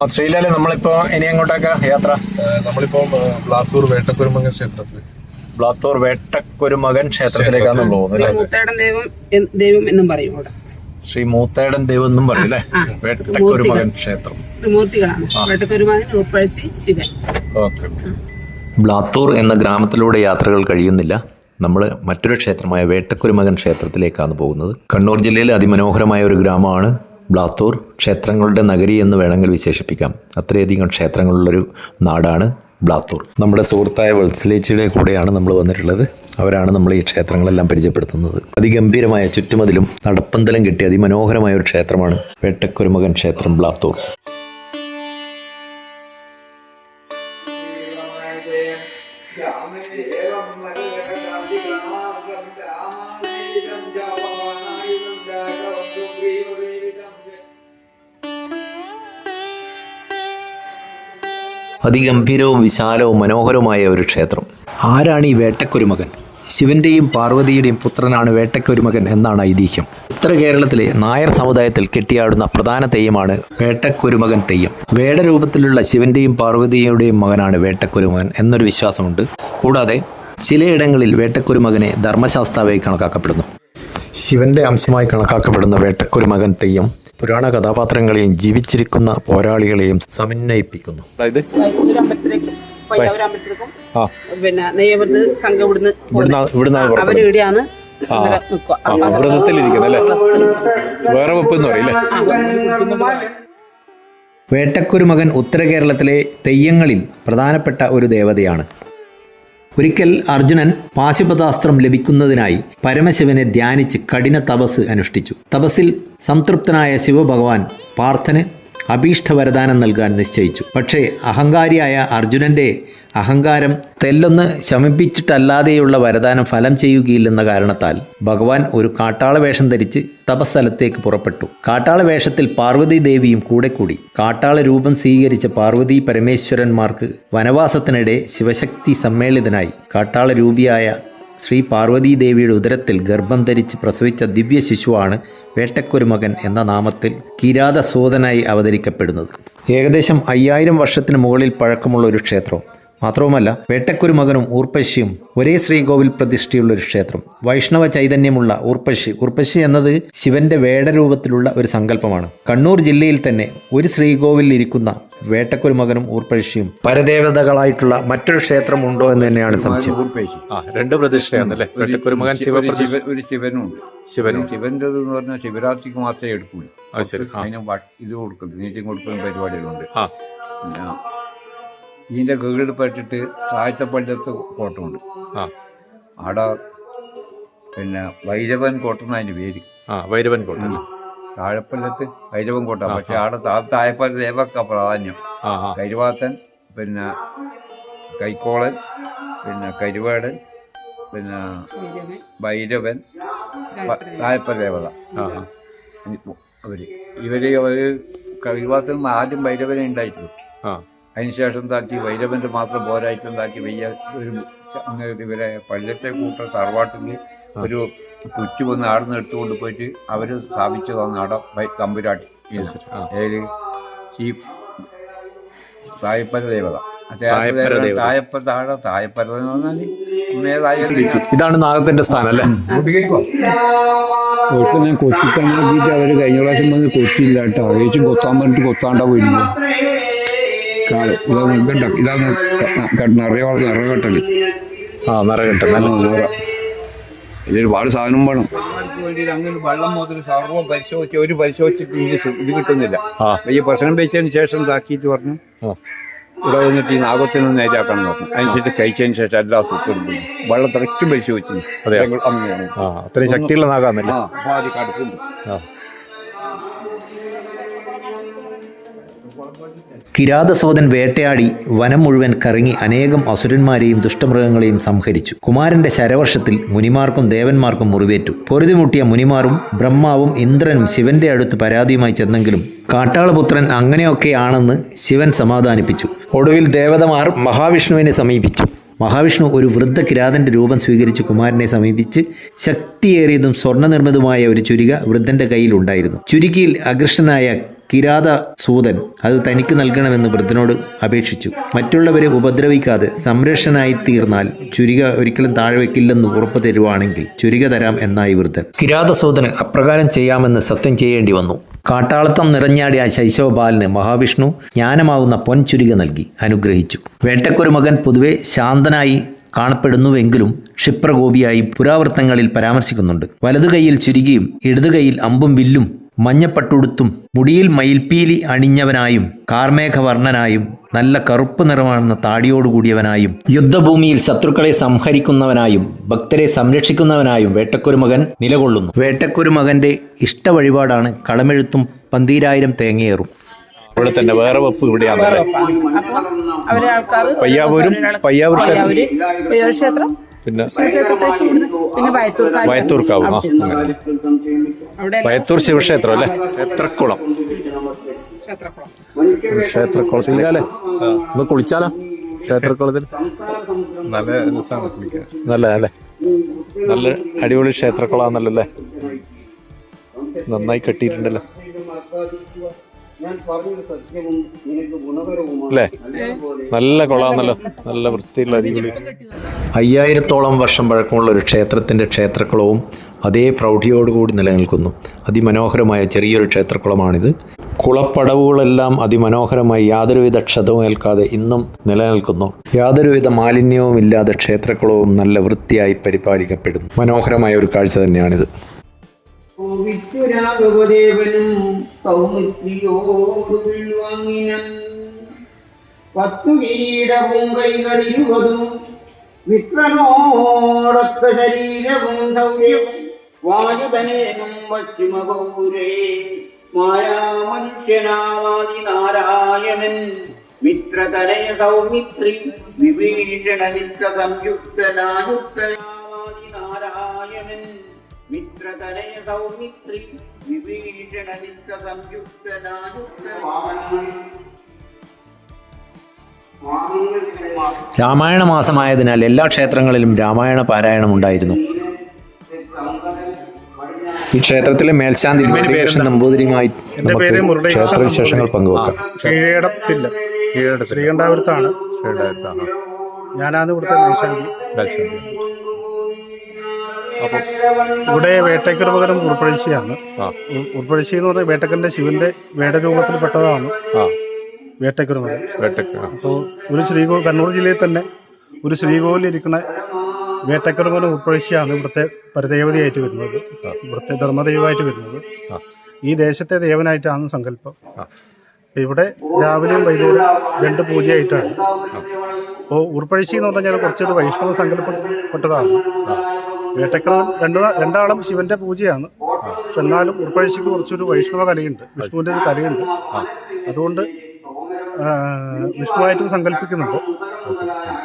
ശ്രീലാൽ നമ്മളിപ്പോ ഇനി അങ്ങോട്ടൊക്കെ യാത്ര? നമ്മളിപ്പോ ബ്ലാത്തൂർ വേട്ടക്കുരുമകൻ ക്ഷേത്രത്തിൽ ബ്ലാത്തൂർ വേട്ടക്കുരുമകൻ ക്ഷേത്രത്തിലേക്കാണ് ശ്രീ പോകുന്നത് മൂത്തേടൻ ദൈവം എന്ന് ദൈവം എന്നും പറയും അവിടെ. ശ്രീ മൂത്തേടൻ ദൈവം എന്നും പറയും അല്ലേ? വേട്ടക്കുരുമകൻ ക്ഷേത്രം. ത്രിമൂർത്തികളാണ് വെട്ടക്കൊരുമകൻ ഉൾപ്പഴശ്ശി ശിവൻ. Okay okay. ബ്ലാത്തൂർ എന്ന ഗ്രാമത്തിലൂടെ യാത്രകൾ കഴിയുന്നില്ല. നമ്മൾ മറ്റൊരു ക്ഷേത്രമായ വേട്ടക്കുരുമകൻ ക്ഷേത്രത്തിലേക്കാണ് പോകുന്നത്. കണ്ണൂർ ജില്ലയിലെ അതിമനോഹരമായ ഒരു ഗ്രാമമാണ് ബ്ലാത്തൂർ ക്ഷേത്രങ്ങളുടെ നഗരി എന്ന് വേണമെങ്കിൽ വിശേഷിപ്പിക്കാം അത്രയധികം ക്ഷേത്രങ്ങളുള്ളൊരു നാടാണ് ബ്ലാത്തൂർ നമ്മുടെ സുഹൃത്തായ വത്സലേച്ചിയുടെ കൂടെയാണ് നമ്മൾ വന്നിട്ടുള്ളത് അവരാണ് നമ്മൾ ഈ ക്ഷേത്രങ്ങളെല്ലാം പരിചയപ്പെടുത്തുന്നത് അതിഗംഭീരമായ ചുറ്റുമതിലും നടപ്പന്തലം കിട്ടിയ അതിമനോഹരമായ ഒരു ക്ഷേത്രമാണ് വേട്ടക്കുരുമകൻ ക്ഷേത്രം ബ്ലാത്തൂർ അതിഗംഭീരവും വിശാലവും മനോഹരവുമായ ഒരു ക്ഷേത്രം. ആരാണ് ഈ വേട്ടക്കൊരുമകൻ? ശിവന്റെയും പാർവതിയുടെയും പുത്രനാണ് വേട്ടക്കൊരുമകൻ എന്നാണ് ഐതിഹ്യം. ഉത്തര കേരളത്തിലെ നായർ സമുദായത്തിൽ കെട്ടിയാടുന്ന പ്രധാന തെയ്യമാണ് വേട്ടക്കൊരുമകൻ തെയ്യം. വേടരൂപത്തിലുള്ള ശിവന്റെയും പാർവതിയുടെയും മകനാണ് വേട്ടക്കൊരുമകൻ എന്നൊരു വിശ്വാസമുണ്ട്. കൂടാതെ ചിലയിടങ്ങളിൽ വേട്ടക്കൊരുമകനെ ധർമ്മശാസ്താവായി കണക്കാക്കപ്പെടുന്നു. ശിവന്റെ അംശമായി കണക്കാക്കപ്പെടുന്ന വേട്ടക്കൊരുമകൻ തെയ്യം പുരാണ കഥാപാത്രങ്ങളെയും ജീവിച്ചിരിക്കുന്ന പോരാളികളെയും സമന്വയിപ്പിക്കുന്നു. അതായത്? പിന്നെ സംഘം ഇവിടുന്ന് വേറെ ഉത്തര കേരളത്തിലെ തെയ്യങ്ങളിൽ പ്രധാനപ്പെട്ട ഒരു ദേവതയാണ്. ഒരിക്കൽ അർജുനൻ പാശുപതാസ്ത്രം ലഭിക്കുന്നതിനായി പരമശിവനെ ധ്യാനിച്ച് കഠിന തപസ് അനുഷ്ഠിച്ചു. തപസ്സിൽ സംതൃപ്തനായ ശിവഭഗവാൻ പാർത്ഥന് അഭീഷ്ടവരദാനം നൽകാൻ നിശ്ചയിച്ചു. പക്ഷേ അഹങ്കാരിയായ അർജുനന്റെ അഹങ്കാരം തെല്ലൊന്ന് ശമിപ്പിച്ചിട്ടല്ലാതെയുള്ള വരദാനം ഫലം ചെയ്യുകയില്ലെന്ന കാരണത്താൽ ഭഗവാൻ ഒരു കാട്ടാള വേഷം ധരിച്ച് തപസ്ഥലത്തേക്ക് പുറപ്പെട്ടു. കാട്ടാള വേഷത്തിൽ പാർവതി ദേവിയും കൂടെ കൂടി. കാട്ടാള രൂപം സ്വീകരിച്ച പാർവതി പരമേശ്വരന്മാർക്ക് വനവാസത്തിനിടെ ശിവശക്തി സമ്മേളിതനായി. കാട്ടാള രൂപിയായ ശ്രീ പാർവതി ദേവിയുടെ ഉദരത്തിൽ ഗർഭം ധരിച്ച് പ്രസവിച്ച ദിവ്യ ശിശുവാണ് വേട്ടക്കൊരുമകൻ എന്ന നാമത്തിൽ കിരാതസൂതനായി അവതരിക്കപ്പെടുന്നത്. ഏകദേശം അയ്യായിരം വർഷത്തിന് മുകളിൽ പഴക്കമുള്ള ഒരു ക്ഷേത്രം. മാത്രവുമല്ല വേട്ടക്കുരുമകനും ഊർപ്പശിയും ഒരേ ശ്രീകോവിൽ പ്രതിഷ്ഠയുള്ള ഒരു ക്ഷേത്രം. വൈഷ്ണവ ചൈതന്യമുള്ള ഊർപ്പശി ഊർപ്പശി എന്നത് ശിവന്റെ വേടരൂപത്തിലുള്ള ഒരു സങ്കല്പമാണ്. കണ്ണൂർ ജില്ലയിൽ തന്നെ ഒരു ശ്രീകോവിലിൽ ഇരിക്കുന്ന വേട്ടക്കുരുമകനും ഊർപ്പശിയും പരദേവതകളായിട്ടുള്ള മറ്റൊരു ക്ഷേത്രം ഉണ്ടോ എന്ന് തന്നെയാണ് സംശയം. ആ രണ്ട് പ്രതിഷ്ഠയാണല്ലേ? ഒരു- ശിവനും എന്ന് പറഞ്ഞാൽ ശിവരാത്രിക്ക് മാത്രമേ എടുക്കുള്ളൂ. അതിന് ഇത് കൊടുക്കും നീറ്റം കൊടുക്കുന്ന പരിപാടികളുണ്ട്. ഇതിന്റെ കീഴിൽ പറ്റിട്ട് താഴ്ത്തപ്പള്ളത്ത് കോട്ടമുണ്ട് ആ. അവിടെ പിന്നെ വൈരവൻ കോട്ടം എന്നതിന്റെ പേര്. ആ വൈരവൻ കോട്ട അല്ലേ? താഴപ്പള്ളത്ത് വൈരവൻ കോട്ട. പക്ഷെ അവിടെ താഴത്തായപ്പ ദേവക്ക പ്രാധാന്യം. കരുവാത്തൻ പിന്നെ കൈക്കോളൻ പിന്നെ കരുവേടൻ പിന്നെ ഭൈരവൻ തായപ്പ ദേവത. അവർ. ഇവർ അവർ കവിവാത്തൻ ആദ്യം ഭൈരവനെ ഉണ്ടായിട്ടുള്ളൂ ആ. അതിനുശേഷം എന്താക്കി? വൈരവന്റെ മാത്രം പോരായിട്ട് എന്താക്കി? വയ്യ ഒരു അങ്ങനെ ഇവരെ പള്ളിയത്തെ കൂട്ട തറവാട്ടിൽ ഒരു കുറ്റി വന്ന് ആടുന്ന് എടുത്തുകൊണ്ട് പോയിട്ട് അവർ സ്ഥാപിച്ചതാണ് ആട ഭൈ- തമ്പുരാട്ടി. ഏത് ഈ തായപ്പര ദേവത. ആ തായപ്പര ദേവത. താഴെ തായപ്പര എന്ന് പറഞ്ഞാൽ ഇതാണ് നാഗത്തിന്റെ സ്ഥാനം അല്ലേ? അവർക്ക് ഞാൻ കൊച്ചിക്കാൻ നോക്കിയിട്ട് അവർ കഴിഞ്ഞ പ്രാവശ്യം വന്ന് കൊച്ചിയില്ല കേട്ടോ. ഏച്ചും കൊത്താൻ പറഞ്ഞിട്ട് കൊത്താണ്ടാ പോയിരുന്നു. കാൾ ഇതാണ് കണ്ട ഇതാണ് നിറയെ നിറകെട്ടൽ ആ നിറകെട്ടൻ ആ, നിറ. ഇതിൽ ഒരുപാട് സാധനം വേണം. അങ്ങനെ വെള്ളം മുതൽ സർവം പരിശോധിച്ച് ഒരു പരിശോധിച്ചിട്ട് ഇത് കിട്ടുന്നില്ല. ഈ പ്രശ്നം വെച്ചതിന് ശേഷം ഇതാക്കിയിട്ട് പറഞ്ഞു. ആ. ഇവിടെ വന്നിട്ട് ഈ നാഗത്തിന് നേരാക്കണം നോക്കും പറഞ്ഞു. അതിനുശേഷം കഴിച്ചതിന് ശേഷം എല്ലാ സൂപ്പറും വെള്ളം തിളച്ചും പരിശോധിച്ചു അതെ അങ്ങനെയാണ് ആ അത്രയും ശക്തിയുള്ള നാഗാന്നല്ലേ? ആ അപ്പൊ അത് കടുപ്പുണ്ട് കിരാതസോദൻ വേട്ടയാടി വനം മുഴുവൻ കറങ്ങി അനേകം അസുരന്മാരെയും ദുഷ്ടമൃഗങ്ങളെയും സംഹരിച്ചു. കുമാരന്റെ ശരവർഷത്തിൽ മുനിമാർക്കും ദേവന്മാർക്കും മുറിവേറ്റു. പൊരുതിമുട്ടിയ മുനിമാറും ബ്രഹ്മാവും ഇന്ദ്രനും ശിവന്റെ അടുത്ത് പരാതിയുമായി ചെന്നെങ്കിലും കാട്ടാളപുത്രൻ അങ്ങനെയൊക്കെയാണെന്ന് ശിവൻ സമാധാനിപ്പിച്ചു. ഒടുവിൽ ദേവതമാർ മഹാവിഷ്ണുവിനെ സമീപിച്ചു. മഹാവിഷ്ണു ഒരു വൃദ്ധ കിരാതന്റെ രൂപം സ്വീകരിച്ച് കുമാരനെ സമീപിച്ച് ശക്തിയേറിയതും സ്വർണനിർമ്മിതമായ ഒരു ചുരിക വൃദ്ധന്റെ കയ്യിലുണ്ടായിരുന്നു ചുരുക്കിയിൽ അകൃഷ്ടനായ കിരാത സൂതൻ അത് തനിക്ക് നൽകണമെന്ന് വൃദ്ധനോട് അപേക്ഷിച്ചു. മറ്റുള്ളവരെ ഉപദ്രവിക്കാതെ സംരക്ഷനായി തീർന്നാൽ ചുരിക ഒരിക്കലും താഴെ വെക്കില്ലെന്ന് ഉറപ്പ് തരുവാണെങ്കിൽ ചുരിക തരാം എന്നായി വൃദ്ധൻ. കിരാതസൂതന് അപ്രകാരം ചെയ്യാമെന്ന് സത്യം ചെയ്യേണ്ടി വന്നു. കാട്ടാളത്തം നിറഞ്ഞാടിയ ശൈശവ ബാലന് മഹാവിഷ്ണു ജ്ഞാനമാകുന്ന പൊൻചുരിക നൽകി അനുഗ്രഹിച്ചു. വേട്ടക്കൊരു മകൻ പൊതുവെ ശാന്തനായി കാണപ്പെടുന്നുവെങ്കിലും ക്ഷിപ്രകോപിയായി പുരാവൃത്തങ്ങളിൽ പരാമർശിക്കുന്നുണ്ട്. വലതു കൈയിൽ ചുരുകിയും ഇടതു കൈയിൽ അമ്പും വില്ലും മഞ്ഞപ്പട്ടുടുത്തും മുടിയിൽ മയിൽപ്പീലി അണിഞ്ഞവനായും കാർമേഘവർണനായും നല്ല കറുപ്പ് നിറമാണെന്ന താടിയോടുകൂടിയവനായും യുദ്ധഭൂമിയിൽ ശത്രുക്കളെ സംഹരിക്കുന്നവനായും ഭക്തരെ സംരക്ഷിക്കുന്നവനായും വേട്ടക്കുരുമകൻ നിലകൊള്ളുന്നു. വേട്ടക്കുരുമകന്റെ ഇഷ്ട വഴിപാടാണ് കളമെഴുത്തും പന്തീരായിരം തേങ്ങയേറും. ഇവിടെ തന്നെ വേറെ വെപ്പ് ഇവിടെയാണ് പയ്യാവൂരും പയ്യാവൂർ ക്ഷേത്രം? പയ്യാവൂർ ക്ഷേത്രം. പിന്നെ? ശിവക്ഷേത്രത്തിലേക്ക് പിന്നെ വയത്തൂർക്കാവ്. വയത്തൂർ ശിവക്ഷേത്രം അല്ലേ? എത്രക്കുളം ക്ഷേത്രക്കുളം. ക്ഷേത്രക്കുളത്തിലല്ലേ ഒന്ന് കുളിച്ചാലോ? ക്ഷേത്രക്കുളത്തിൽ? നല്ല കുളിക്കാൻ. നല്ല അല്ലേ? നല്ല അടിപൊളി ക്ഷേത്രക്കുളാന്നല്ലോ അല്ലേ? നന്നായി കെട്ടിയിട്ടുണ്ടല്ലോ. അല്ലേ നല്ല കൊള്ളാന്നല്ലോ. നല്ല വൃത്തിയുള്ള അടിപൊളി. അയ്യായിരത്തോളം വർഷം പഴക്കമുള്ള ഒരു ക്ഷേത്രത്തിന്റെ ക്ഷേത്രക്കുളവും അതേ പ്രൗഢിയോടുകൂടി നിലനിൽക്കുന്നു. അതിമനോഹരമായ ചെറിയൊരു ക്ഷേത്രക്കുളമാണിത്. കുളപ്പടവുകളെല്ലാം അതിമനോഹരമായി യാതൊരുവിധ ക്ഷതവും ഏൽക്കാതെ ഇന്നും നിലനിൽക്കുന്നു. യാതൊരുവിധ മാലിന്യവും ഇല്ലാതെ ക്ഷേത്രക്കുളവും നല്ല വൃത്തിയായി പരിപാലിക്കപ്പെടുന്നു. മനോഹരമായ ഒരു കാഴ്ച തന്നെയാണിത്. വിത്തുരാഘവദേവനും സൗമിത്രിയോടുവാങ്ങിനം പത്തു കിരീടവും കൈകളിരുവതും വിക്രമോടൊത്ത ശരീരവും സൗര്യവും വായുതനേനും പശ്ചിമപൗരേ മായാമനുഷ്യനാമാതി നാരായണൻ മിത്രതനയ സൗമിത്രി വിഭീഷണ മിത്ര സംയുക്തനായുക്തനാമാതി നാരായണൻ മിത്രതനയ സൗമിത്രി വിഭീഷണ സംയുക്തനായുക്ത രാമായണ മാസമായതിനാൽ എല്ലാ ക്ഷേത്രങ്ങളിലും രാമായണ പാരായണം ഉണ്ടായിരുന്നു. ഈ ക്ഷേത്രത്തിലെ മേൽശാന്തി മുരളീകൃഷ്ണൻ നമ്പൂതിരിയുമായി നമുക്ക് ക്ഷേത്രവിശേഷങ്ങൾ പങ്കുവെക്കാം. കീഴടത്തില്ല. ശ്രീകണ്ഠാപുരത്താണ്. ഞാനാണ് ഇവിടുത്തെ മേശാന്തി അപ്പം ഇവിടെ വേട്ടയ്ക്കൊരു പകരം ഉൾപ്പഴിച്ചിയാണ് ആ. ഉ- എന്ന് പറഞ്ഞാൽ വേട്ടക്കന്റെ ശിവന്റെ വേടരൂപത്തിൽ പെട്ടതാണ്. വേട്ടയ്ക്കൊരു മകൻ അപ്പോൾ ഒരു ശ്രീകോ കണ്ണൂർ ജില്ലയിൽ തന്നെ ഒരു ശ്രീകോവിലിൽ ഇരിക്കുന്ന വേട്ടയ്ക്കൊരു മകൻ ഉൾപ്പഴശ്ശിയാണ് ഇവിടുത്തെ പരദേവതയായിട്ട് വരുന്നത്. ഇവിടുത്തെ ധർമ്മദൈവമായിട്ട് വരുന്നത്. ഈ ദേശത്തെ ദേവനായിട്ടാണ് സങ്കല്പം. ഇവിടെ രാവിലെയും വൈകുന്നേരം രണ്ട് പൂജയായിട്ടാണ്. അപ്പോൾ ഉൾപ്പഴിച്ചി എന്ന് പറഞ്ഞാൽ കുറച്ചൊരു വൈഷ്ണവ സങ്കല്പപ്പെട്ടതാണ് വേട്ടക്കറവൻ രണ്ടു രണ്ടാളും ശിവന്റെ പൂജയാണ്. പക്ഷെ എന്നാലും ഉർപ്പഴശ്ശിക്ക് കുറച്ചൊരു വൈഷ്ണവ കലയുണ്ട്. വിഷ്ണുവിന്റെ ഒരു കലയുണ്ട്. അതുകൊണ്ട് വിഷ്ണുവായിട്ടും സങ്കല്പിക്കുന്നുണ്ട്.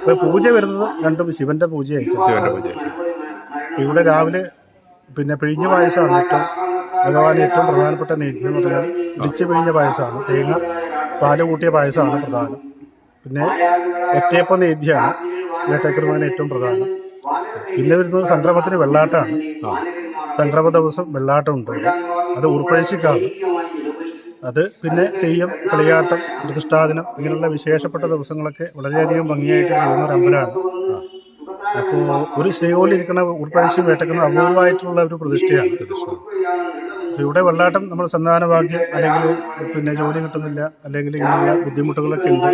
അപ്പൊ പൂജ വരുന്നത് രണ്ടും ശിവന്റെ പൂജയായിട്ട് ശിവന്റെ പൂജ ഇവിടെ രാവിലെ പിന്നെ പിഴിഞ്ഞ പായസമാണ് ഏറ്റവും ഭഗവാൻ ഏറ്റവും പ്രധാനപ്പെട്ട നേദ്യം എന്ന് പറഞ്ഞാൽ ഇടിച്ച് പിഴിഞ്ഞ പായസമാണ്. തേങ്ങ പാൽ കൂട്ടിയ പായസമാണ് പ്രധാനം. പിന്നെ ഒറ്റയപ്പം നേദ്യമാണ് വേട്ടക്കുരുമാൻ ഏറ്റവും പ്രധാനം. പിന്നെ വരുന്നത് സംക്രമത്തിന് വെള്ളാട്ടമാണ് സംക്രമ ദിവസം വെള്ളാട്ടം ഉണ്ടാവും അത് ഉൾപ്പഴിച്ചിക്കാണ് അത് പിന്നെ തെയ്യം കളിയാട്ടം പ്രതിഷ്ഠാദിനം ഇങ്ങനെയുള്ള വിശേഷപ്പെട്ട ദിവസങ്ങളൊക്കെ വളരെയധികം ഭംഗിയായിട്ട് ചെയ്യുന്ന ഒരു അമ്പലമാണ്. അപ്പോൾ ഒരു ശ്രീകോലിൽ ഉൾപ്രദേശം വേട്ടക്കുന്ന അപൂർവമായിട്ടുള്ള ഒരു പ്രതിഷ്ഠയാണ് അപ്പോൾ ഇവിടെ വെള്ളാട്ടം നമ്മൾ സന്താനഭാഗ്യം അല്ലെങ്കിൽ പിന്നെ ജോലി കിട്ടുന്നില്ല അല്ലെങ്കിൽ ഇങ്ങനെയുള്ള ബുദ്ധിമുട്ടുകളൊക്കെ ഉണ്ട്.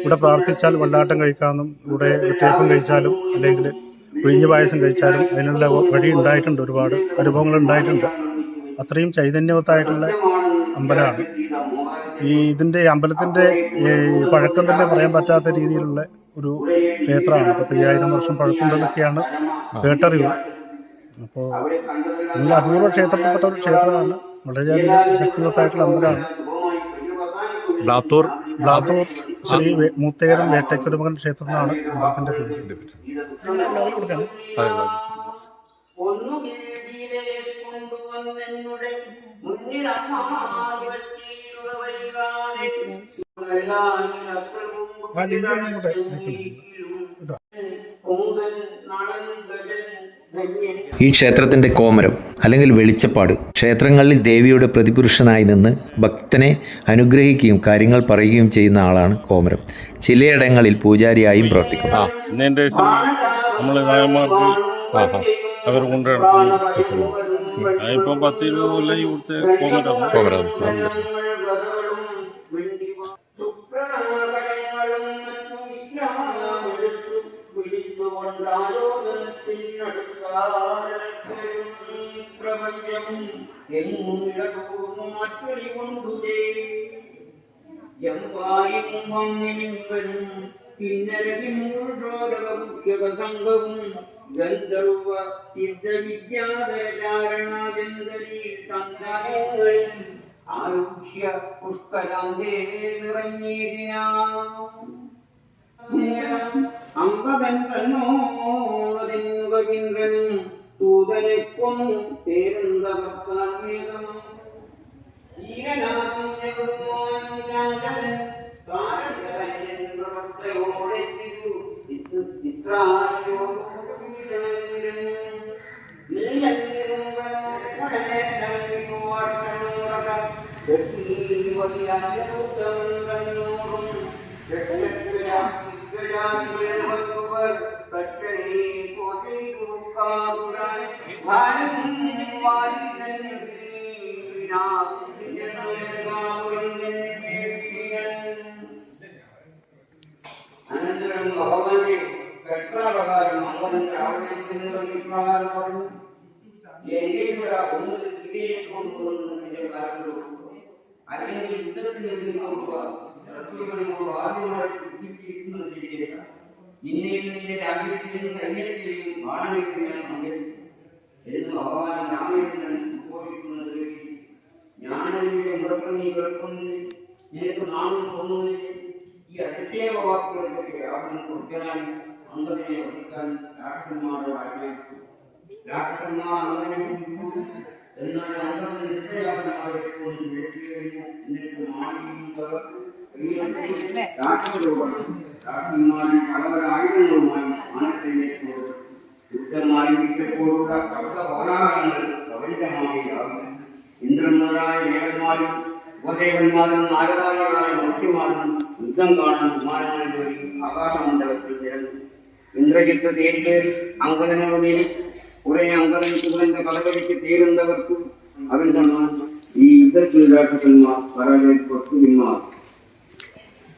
ഇവിടെ പ്രാർത്ഥിച്ചാൽ വെള്ളാട്ടം കഴിക്കാമെന്നും ഇവിടെ തേപ്പം കഴിച്ചാലും അല്ലെങ്കിൽ പിഴിഞ്ഞ പായസം കഴിച്ചാലും അതിനുള്ള വഴി ഉണ്ടായിട്ടുണ്ട് ഒരുപാട് അനുഭവങ്ങൾ ഉണ്ടായിട്ടുണ്ട്. അത്രയും ചൈതന്യവത്തായിട്ടുള്ള അമ്പലമാണ്. ഈ ഇതിന്റെ അമ്പലത്തിന്റെ പഴക്കം തന്നെ പറയാൻ പറ്റാത്ത രീതിയിലുള്ള ഒരു ക്ഷേത്രമാണ്. പത്ത് അയ്യായിരം വർഷം പഴക്കമുണ്ടെന്നൊക്കെയാണ് കേട്ടറിവ്. അപ്പോൾ നല്ല അപൂർവ ക്ഷേത്രത്തിൽപ്പെട്ട ഒരു ക്ഷേത്രമാണ്. വളരെയധികം ശക്തിവത്തായിട്ടുള്ള അമ്പലമാണ്. ബ്ലാത്തൂർ ബ്ലാത്തൂർ ശ്രീ മൂത്തേടം വേട്ടയ്ക്കുരുമകൻ ക്ഷേത്രം എന്നാണ് അമ്പലത്തിന്റെ പേര്. ഒന്നു കീഴിലെ കൊണ്ടുവന്നെന്നുടെ മുന്നിൽ അമ്മ വച്ചിരുക വൈകാതെ ആ ഒന്നും കൂടെ അയക്കണം. ഈ ക്ഷേത്രത്തിന്റെ കോമരം അല്ലെങ്കിൽ വെളിച്ചപ്പാട് ക്ഷേത്രങ്ങളിൽ ദേവിയുടെ പ്രതിപുരുഷനായി നിന്ന് ഭക്തനെ അനുഗ്രഹിക്കുകയും കാര്യങ്ങൾ പറയുകയും ചെയ്യുന്ന ആളാണ് കോമരം. ചിലയിടങ്ങളിൽ പൂജാരിയായും അവർ നടക്കുന്നു ഇപ്പം പത്ത് ഇരുപത് കൊല്ലം ഇവിടുത്തെ കോമറ്റാണ് കോമരാണ് ആ ശരി സംഘവും ഗന്ധർവ സിദ്ധവിദ്യാധരചാരണാചന്ദ്രീ സന്താനങ്ങളും ആരുഷ്യ പുഷ്കരാന്തേ നിറഞ്ഞേതിനാ അമ്പതൻ തന്നോടതിന്ദ്രനും തൂതനെ കൊന്നു തേരുന്നവർക്കാന്വേതം അനന്തരം ഭഗവാന്റെ കൽപ്പനപ്രകാരം അമ്പലം രാവണൻ പറഞ്ഞു എന്റെ കൂടെ ഒന്ന് കിടിയേറ്റ് കൊണ്ടുപോകുന്നു എന്റെ കാലത്ത് അല്ലെങ്കിൽ യുദ്ധത്തിൽ നിന്ന് കൊണ്ടുപോകാം ശത്രുക്കളോട് ആദ്യമായി ബുദ്ധിപ്പിക്കുന്നത് ശരിയല്ല നിന്നെയും നിന്റെ രാജ്യത്തെയും സൈന്യത്തെയും ബാണമേത് ഞാൻ പങ്കെടുക്കും. എന്ന് ഭഗവാൻ രാമചന്ദ്രൻ ഉദ്ഘോഷിക്കുന്നത് നീ കേൾക്കുന്നില്ല നിനക്ക് നാളും ഈ അധിക്ഷേപ വാക്കുകളിലൊക്കെ രാവണൻ കൊടുക്കനായി അങ്കദിനെ വധിക്കാൻ രാക്ഷസന്മാരോട് ആജ്ഞാപിച്ചു. രാക്ഷസന്മാർ അങ്കദിനെ ബുദ്ധിമുട്ടി എന്നാൽ അങ്കദൻ നിഷ്പ്രയാസന്മാരെ കൊണ്ട് വെട്ടിയെറിഞ്ഞു എന്നിട്ട് ராட்சசரூபம் பலவர ஆயுதங்களுமாய் மானத்தை மேற்கொள்வது யுத்தமாய் மிக்கப்போருடா கபல போராடங்கள் பிரபஞ்சமாகியாகும் இந்திரன்மாராய் தேவன்மாரும் உபதேவன்மாரும் நாகதாரியராய் முக்கியமாரும் யுத்தம் காணும் குமாரன் போய் ஆகாச மண்டலத்தில் திறந்து இந்திரஜித்து தேர்ந்து அங்கதனுடைய உரையை அங்கதனுக்கு அவன் சொன்னான்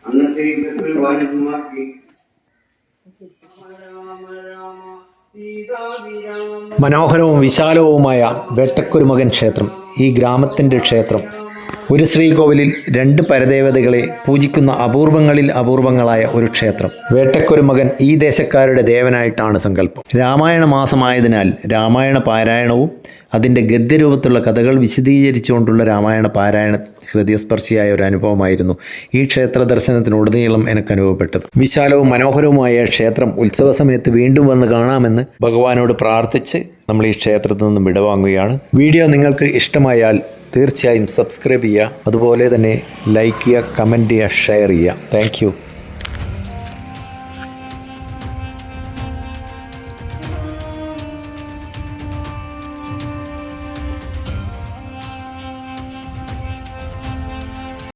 അന്നത്തെ യുദ്ധത്തിൽ സീതാഭിരാമ മനോഹരവും വിശാലവുമായ വേട്ടക്കുരുമകൻ ക്ഷേത്രം ഈ ഗ്രാമത്തിന്റെ ക്ഷേത്രം. ഒരു ശ്രീകോവിലിൽ രണ്ട് പരദേവതകളെ പൂജിക്കുന്ന അപൂർവങ്ങളിൽ അപൂർവങ്ങളായ ഒരു ക്ഷേത്രം. വേട്ടക്കുരുമകൻ ഈ ദേശക്കാരുടെ ദേവനായിട്ടാണ് സങ്കല്പം. രാമായണ മാസമായതിനാൽ രാമായണ പാരായണവും അതിന്റെ ഗദ്യരൂപത്തിലുള്ള കഥകൾ വിശദീകരിച്ചുകൊണ്ടുള്ള രാമായണ പാരായണ ഹൃദയസ്പർശിയായ ഒരു അനുഭവമായിരുന്നു ഈ ക്ഷേത്ര ദർശനത്തിനുടനീളം എനിക്ക് അനുഭവപ്പെട്ടത്. വിശാലവും മനോഹരവുമായ ക്ഷേത്രം ഉത്സവ സമയത്ത് വീണ്ടും വന്ന് കാണാമെന്ന് ഭഗവാനോട് പ്രാർത്ഥിച്ച് നമ്മൾ ഈ ക്ഷേത്രത്തിൽ നിന്നും വിടവാങ്ങുകയാണ്. വീഡിയോ നിങ്ങൾക്ക് ഇഷ്ടമായാൽ തീർച്ചയായും സബ്സ്ക്രൈബ് ചെയ്യുക. അതുപോലെ തന്നെ ലൈക്ക് ചെയ്യുക കമന്റ് ചെയ്യുക ഷെയർ ചെയ്യുക. താങ്ക്